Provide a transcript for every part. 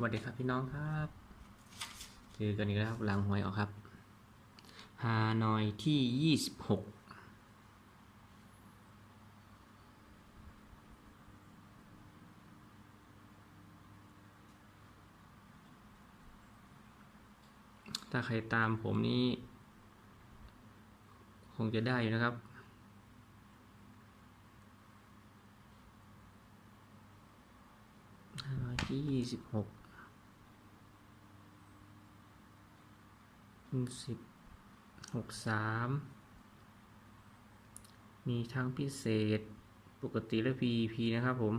สวัสดีครับพี่น้องครับเจอกันอีกแล้วครับหลังหวยออกครับฮานอยที่ยี่สิบหกถ้าใครตามผมนี่คงจะได้อยู่นะครับฮานอยที่ยี่สิบหก สิบหกสามมีทั้งพิเศษปกติและ PEP นะครับผม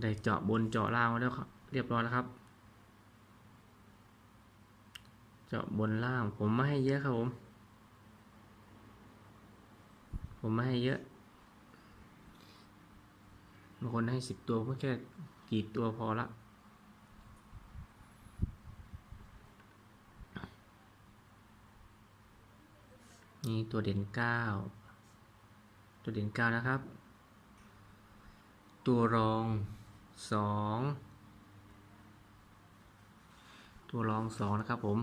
ได้เจาะบนเจาะล่างมาแล้วครับ เรียบร้อยแล้วครับ เจาะบนล่างผมไม่ให้เยอะครับผม ผมไม่ให้เยอะบางคนให้สิบตัวก็แค่กี่ตัวพอละนี่ตัวเด่นเก้าตัวเด่นเก้านะครับ ตัวรองสองตัวรองสองนะครับผม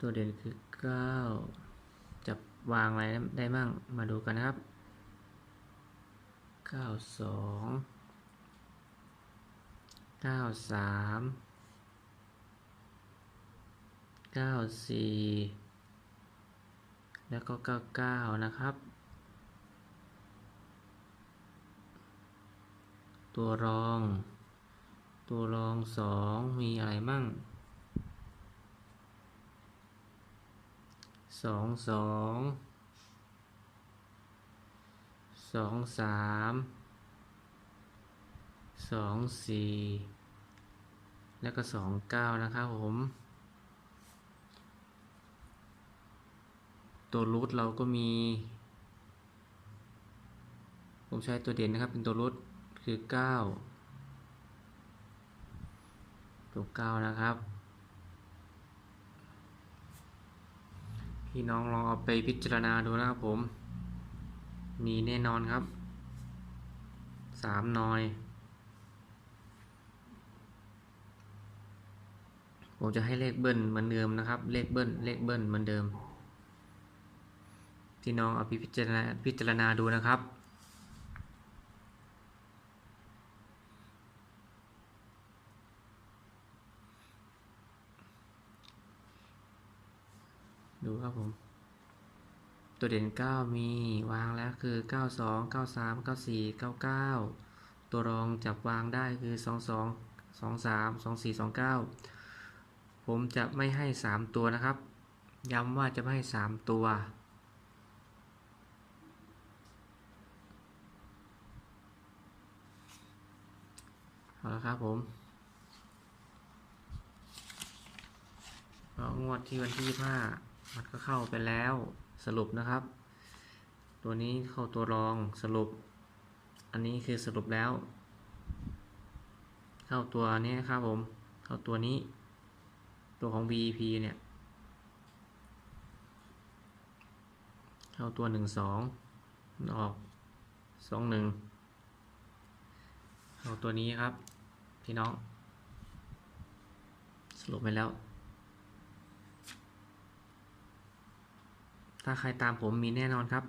ตัวเด่นคือเก้าจับวางอะไรได้มั่งมาดูกันนะครับเก้าสองเก้าสามเก้าสี่แล้วก็เก้าเก้านะครับ ตัวรอง ตัวรองสองมีอะไรมั่ง สองสองสองสามสองสี่แล้วก็สองเก้านะครับผม ตัวรูทเราก็มี ผมใช้ตัวเด่นนะครับเป็นตัวรูทคือเก้าตัวเก้านะครับ พี่น้องลองเอาไปพิจารณาดูนะครับผม มีแน่นอนครับสามนอย ผมจะให้เลขเบิ้ลเหมือนเดิมนะครับ เลขเบิ้ลเลขเบิ้ลเหมือนเดิม พี่น้องเอาไปพิจารณาพิจารณาดูนะครับ ดูครับผม ตัวเด่น 9 มีวางแล้วคือ 92 93 94 99 ตัวรองจับวางได้คือ 22 23 24 29 ผมจะไม่ให้ 3 ตัวนะครับ ย้ำว่าจะไม่ให้ 3 ตัวเอาละครับผมงวดที่วันที่ 25 มันก็เข้าไปแล้วสรุปนะครับ ตัวนี้เข้าตัวรองสรุป อันนี้คือสรุปแล้ว เข้าตัวนี้ครับผม เข้าตัวนี้ ตัวของ BEP เนี่ย เข้าตัวหนึ่งสองออกสองหนึ่งเข้าตัวนี้ครับ พี่น้อง สรุปไปแล้ว ถ้าใครตามผมมีแน่นอนครับ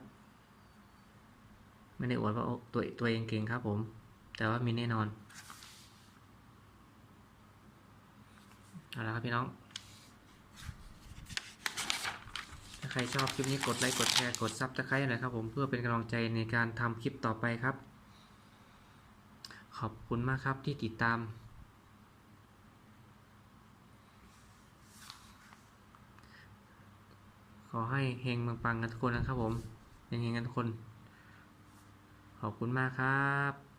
ไม่ได้อวดว่าตัวตัวเองเก่งครับผม แต่ว่ามีแน่นอนเอาละครับพี่น้อง ถ้าใครชอบคลิปนี้กดไลค์กดแชร์กดซับสไครต์หน่อยครับผมเพื่อเป็นกำลังใจในการทำคลิปต่อไปครับ ขอบคุณมากครับที่ติดตาม ขอ ให้เฮงปังๆกันทุกคนนะครับผมเฮงๆกันทุกคน ขอบคุณมากครับ